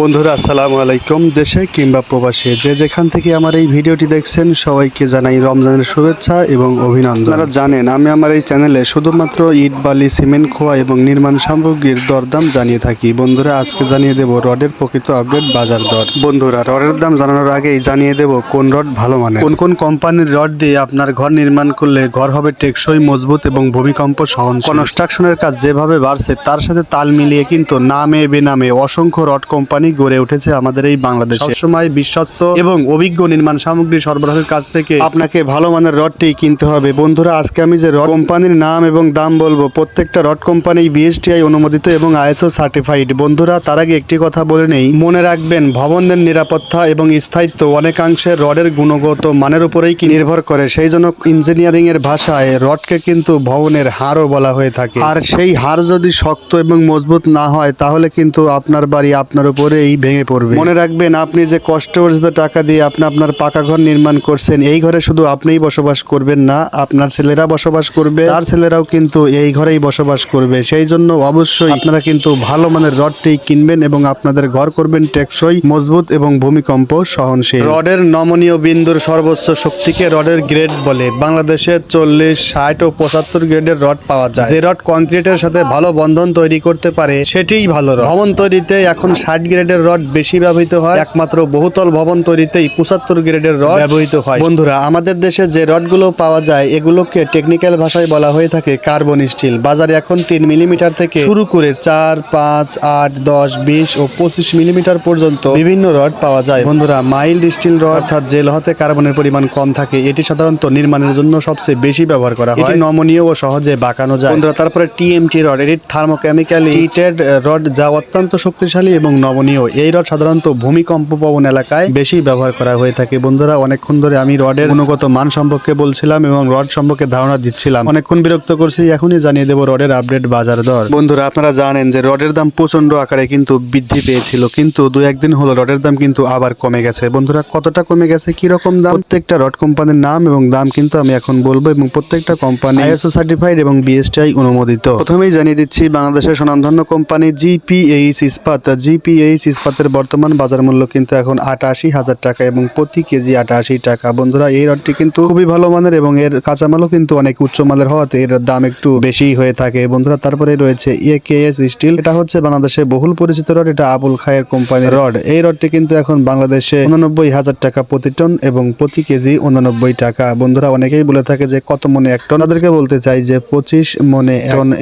বন্ধুরা আসসালামু আলাইকুম দেশে কিংবা প্রবাসে। যে যেখান থেকে আমার এই ভিডিওটি দেখছেন সবাইকে জানাই রমজানের শুভেচ্ছা এবং অভিনন্দন। আপনারা জানেন আমি আমার এই চ্যানেলে শুধুমাত্র ইট বালি সিমেন্ট খোয়া এবং নির্মাণ সামগ্রীর দরদাম জানিয়ে থাকি। বন্ধুরা আজকে জানিয়ে দেব রডের প্রকৃত আপডেট বাজার দর। বন্ধুরা রডের দাম জানানোর আগেই জানিয়ে দেব কোন রড ভালো মানে কোন কোন কোম্পানির রড দিয়ে আপনার ঘর নির্মাণ করলে ঘর হবে টেকসই মজবুত এবং ভূমিকম্প সহন কনস্ট্রাকশনের কাজ যেভাবে বাড়ছে তার সাথে তাল মিলিয়ে কিন্তু নামে বেনামে অসংখ্য রড কোম্পানি গড়ে উঠেছে আমাদের এই বাংলাদেশে। সবসময় বিশ্বস্ত এবং অভিজ্ঞ নির্মাণ সামগ্রী সরবরাহের কাছ থেকে আপনাকে ভালো মানের রডটি কিনতে হবে। বন্ধুরা আজকে আমি যে রড কোম্পানির নাম এবং দাম বলব প্রত্যেকটা রড কোম্পানি বিএসটিআই অনুমোদিত এবং আইএসও সার্টিফাইড। বন্ধুরা তার আগে একটি কথা বলে নেই। মনে রাখবেন ভবনদের নিরাপত্তা এবং স্থায়িত্ব অনেকাংশে রডের গুণগত মানের উপরেই কি নির্ভর করে। সেই জন্য ইঞ্জিনিয়ারিং এর ভাষায় রডকে কিন্তু ভবনের হাড়ও বলা হয়ে থাকে। আর সেই হাড় যদি শক্ত এবং মজবুত না হয় তাহলে কিন্তু আপনার বাড়ি আপনার উপরেই ভেঙে পড়বে। মনে রাখবেন আপনি যে কষ্ট অর্জিত টাকা দিয়ে আপনি আপনার পাকা ঘর নির্মাণ করছেন এই ঘরে শুধু আপনিই বসবাস করবেন না আপনার ছেলেরা বসবাস করবে তার ছেলেরাও কিন্তু এই ঘরেই বসবাস করবে। সেই জন্য অবশ্যই আপনারা কিন্তু ভালো মানের রডটি কিনবেন এবং আপনাদের ঘর করবেন টেকসই মজবুত এবং ভূমিকম্প সহনশীল। রডের নমনীয় বিন্দুর সর্বোচ্চ শক্তিকে রডের গ্রেড বলে। বাংলাদেশে চল্লিশ ষাট ও পঁচাত্তর গ্রেডের রড পাওয়া যায়। যে রড কংক্রিটের সাথে ভালো বন্ধন তৈরি করতে পারে সেটিই ভালো রড। ভবন তৈরিতে এখন ষাট গ্রেডের রড বেশি ব্যবহৃত হয়। একমাত্র বহুতল ভবন তৈরিতেই পঁচাত্তর গ্রেডের রড ব্যবহৃত হয়। বন্ধুরা আমাদের দেশে যে রডগুলো পাওয়া যায় এগুলোকে টেকনিক্যাল ভাষায় বলা হয়ে থাকে কার্বন স্টিল বাজারে এখন তিন মিলিমিটার থেকে শুরু করে চার পাঁচ আট দশ বিশ ও পঁচিশ মিলিমিটার পর্যন্ত বিভিন্ন রড পাওয়া যায়। বন্ধুরা মাইল্ড স্টিল রড অর্থাৎ যে লোহাতে কার্বনের পরিমাণ কম থাকে এটি সাধারণত নির্মাণের জন্য সবচেয়ে বেশি ব্যবহার করা হয়। নমনীয় ও সহজে বাঁকানো যায়। বন্ধুরা তারপরে টিএমটি রড এটি থার্মোকেমিক্যালি হিটেড রড যা অত্যন্ত শক্তিশালী এবং নমনীয়। এই রড সাধারণত ভূমিকম্প পবন এলাকায় বেশি ব্যবহার করা হয়ে থাকে। বন্ধুরা অনেকক্ষণ ধরে আমি রডের গুণগত মান সম্পর্কে বলছিলাম এবং রড সম্পর্কে ধারণা দিচ্ছিলাম। অনেকক্ষণ বিরক্ত করছি এখনই জানিয়ে দেবো রডের আপডেট বাজার দর। বন্ধুরা আপনারা জানেন যে রডের দাম প্রচণ্ড আকারে কিন্তু বৃদ্ধি পেয়েছিল কিন্তু দু একদিন হলো রডের দাম কিন্তু আবার কমে গেছে। বন্ধুরা কতটা কমে গেছে কি রকম দাম? প্রত্যেকটা রড কোম্পানির নাম এবং দাম কিন্তু আমি এখন বলব এবং প্রত্যেকটা কোম্পানি আইএসও সার্টিফাইড এবং বিএসটিআই অনুমোদিত। প্রথমেই জানিয়ে দিচ্ছি বাংলাদেশের স্বনামধন্য কোম্পানি জিপিএইচ ইস্পাত জিপিএইচ ইস্পাতের বর্তমান বাজার মূল্য কিন্তু এখন আটাশি হাজার টাকা এবং প্রতি কেজি আটাশি টাকা। বন্ধুরা, এই রডটি কিন্তু খুবই ভালো মানের এবং এর কাঁচামালও কিন্তু অনেক উচ্চ মানের হওয়াতে এর দাম একটু বেশি হয়ে থাকে। বন্ধুরা, তারপরে রয়েছে এ কে এস স্টিল। এটা হচ্ছে বাংলাদেশে বহুল পরিচিত রড। এটা আবুল খায়ের কোম্পানির রড। এই রডটি কিন্তু এখন বাংলাদেশে উননব্বই হাজার টাকা প্রতি টন এবং প্রতি কেজি উননব্বই টাকা। বন্ধুরা, অনেকেই বলে থাকে যে কত মনে এক টন? তাদেরকে বলতে চাই যে পঁচিশ মনে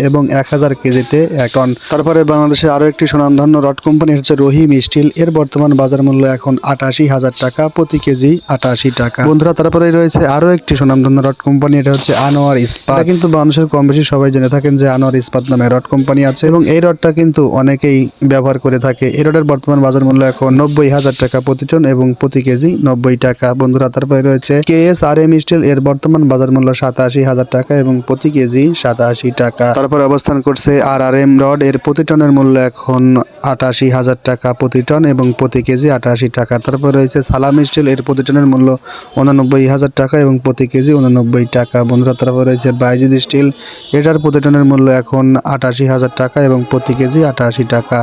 এবং এক হাজার কেজিতে এক টন। তারপরে বাংলাদেশে আরও একটি সুনামধন্য রড কোম্পানি হচ্ছে রহিম স্টিল এর বর্তমান বাজার মূল্য এখন আটাশি হাজার টাকা, প্রতি কেজি আটাশি টাকা। বন্ধুরা তারপরে রয়েছে আরও একটি সুনামধন্য রড কোম্পানি, এটা হচ্ছে আনোয়ার ইস্পাত। কিন্তু মানুষের কম বেশি সবাই জেনে থাকেন যে আনোয়ার ইস্পাত নামে রড কোম্পানি আছে, এবং এই রডটা কিন্তু অনেকেই ব্যবহার করে থাকে। এই রডের বর্তমান বাজার মূল্য এখন নব্বই হাজার টাকা প্রতি টন এবং প্রতি কেজি নব্বই টাকা। বন্ধুরা তারপরে রয়েছে K S R M steel এর বর্তমান বাজার মূল্য সাতাশি হাজার টাকা এবং প্রতি কেজি সাতাশি টাকা। তারপরে অবস্থান করছে আর আর এম রড, এর প্রতি টনের মূল্য এখন আটাশি হাজার টাকা। প্রতি টন এবং প্রতি কেজি আটাশি টাকা। তারপর রয়েছে সালাম স্টিল, এর প্রতি টনের মূল্য উনানব্বই হাজার টাকা এবং প্রতি কেজি উনানব্বই টাকা। বন্ধুরা, তারপর রয়েছে বাইজিদ স্টিল, এটার প্রতি টনের মূল্য এখন আটাশি হাজার টাকা এবং প্রতি কেজি আটাশি টাকা।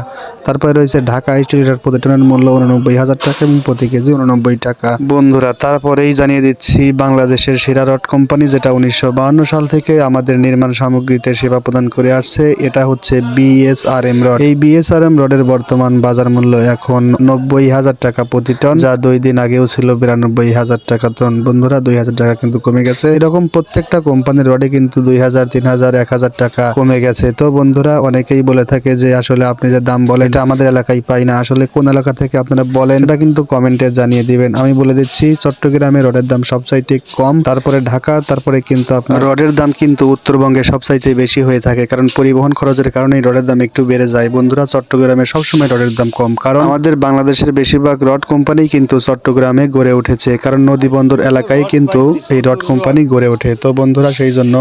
তারপরে রয়েছে ঢাকা স্টিল, এটার প্রতি টনের মূল্য উনানব্বই হাজার টাকা এবং প্রতি কেজি উননব্বই টাকা। বন্ধুরা, তারপরেই জানিয়ে দিচ্ছি বাংলাদেশের সেরা রড কোম্পানি, যেটা উনিশশো সাল থেকে আমাদের নির্মাণ সামগ্রীতে সেবা প্রদান করে আসছে, এটা হচ্ছে বিএসআরএম রড। এই বিএসআরএম রডের বর্তমান বাজার মূল্য এখন নব্বই হাজার টাকা প্রতি টন, যা দুই দিন আগেও ছিল বিরানব্বই হাজার টাকা টন। বন্ধুরা, দুই হাজার টাকা কিন্তু কমে গেছে। এরকম প্রত্যেকটা কোম্পানির রডে কিন্তু দুই হাজার, তিন হাজার, এক হাজার টাকা কমে গেছে। তো বন্ধুরা, অনেকেই বলে থাকে যে, আসলে আপনি যে দাম বলেন, এটা আমাদের এলাকায় পাই না। আসলে কোন এলাকা থেকে আপনারা বলেন এটা কিন্তু কমেন্টে জানিয়ে দিবেন। আমি বলে দিচ্ছি, চট্টগ্রামে রডের দাম সবচাইতে কম, তারপরে ঢাকা, তারপরে কিন্তু আপনার রডের দাম কিন্তু উত্তরবঙ্গে সবচাইতে বেশি হয়ে থাকে, কারণ পরিবহন খরচের কারণে রডের দাম একটু বেড়ে যায়। বন্ধুরা, চট্টগ্রামে সবসময় রডের দাম কম, কারণ আমাদের বাংলাদেশের বেশিরভাগ রড কোম্পানি কিন্তু চট্টগ্রামে গড়ে উঠেছে, কারণ নদী বন্দর এলাকায় কিন্তু এই রড কোম্পানি গড়ে ওঠে। তো বন্ধুরা, সেই জন্য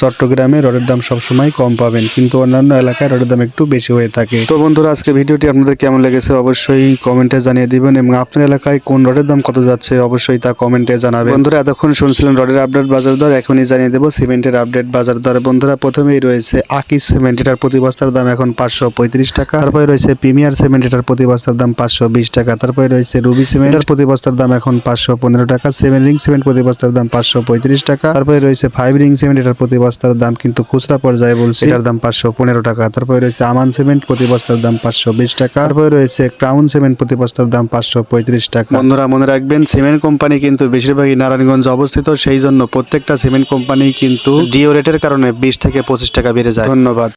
চট্টগ্রামে রডের দাম সবসময় কম পাবেন, কিন্তু অন্যান্য এলাকায় রডের দাম একটু বেশি হয়ে থাকে। তো বন্ধুরা আজকে ভিডিওটি আপনাদের কেমন লেগেছে অবশ্যই কমেন্টে জানিয়ে দিবেন, এবং আপনার এলাকায় কোন রডের দাম কত যাচ্ছে অবশ্যই তা কমেন্টে জানাবেন। বন্ধুরা, এতক্ষণ শুনছিলেন রডের আপডেট বাজার দর, এখনই জানিয়ে দেবো সিমেন্টের আপডেট বাজার দর। বন্ধুরা, প্রথমেই রয়েছে আকিস সিমেন্ট, এটার প্রতি বস্তার দাম এখন পাঁচশো পঁয়ত্রিশ টাকা, তারপরে রয়েছে প্রিমিয়ার সিমেন্ট এটার প্রতি বস্তার দাম পাঁচশো বিশ টাকা। তারপরে রয়েছে রুবি সিমেন্ট। এটার প্রতি বস্তার দাম এখন পাঁচশো পনেরো টাকা। সেভেন রিং সিমেন্ট প্রতি বস্তার দাম পাঁচশো পঁয়ত্রিশ টাকা। তারপরে রয়েছে ফাইভ রিং সিমেন্ট। এটার প্রতি বস্তার দাম কিন্তু খুচরা পর্যায়ে বলছে। এটার দাম পাঁচশো পনেরো টাকা। তারপরে রয়েছে আমান সিমেন্ট প্রতি বস্তার দাম পাঁচশো বিশ টাকা। তারপরে রয়েছে ক্রাউন সিমেন্ট প্রতি বস্তার দাম পাঁচশো পঁয়ত্রিশ টাকা। বন্ধুরা মনে রাখবেন সিমেন্ট কোম্পানি কিন্তু বেশিরভাগই নারায়ণগঞ্জ অবস্থিত। সেই জন্য প্রত্যেকটা সিমেন্ট কোম্পানি কিন্তু ডিও রেটের কারণে বিশ থেকে পঁচিশ টাকা বেড়ে যায়। ধন্যবাদ।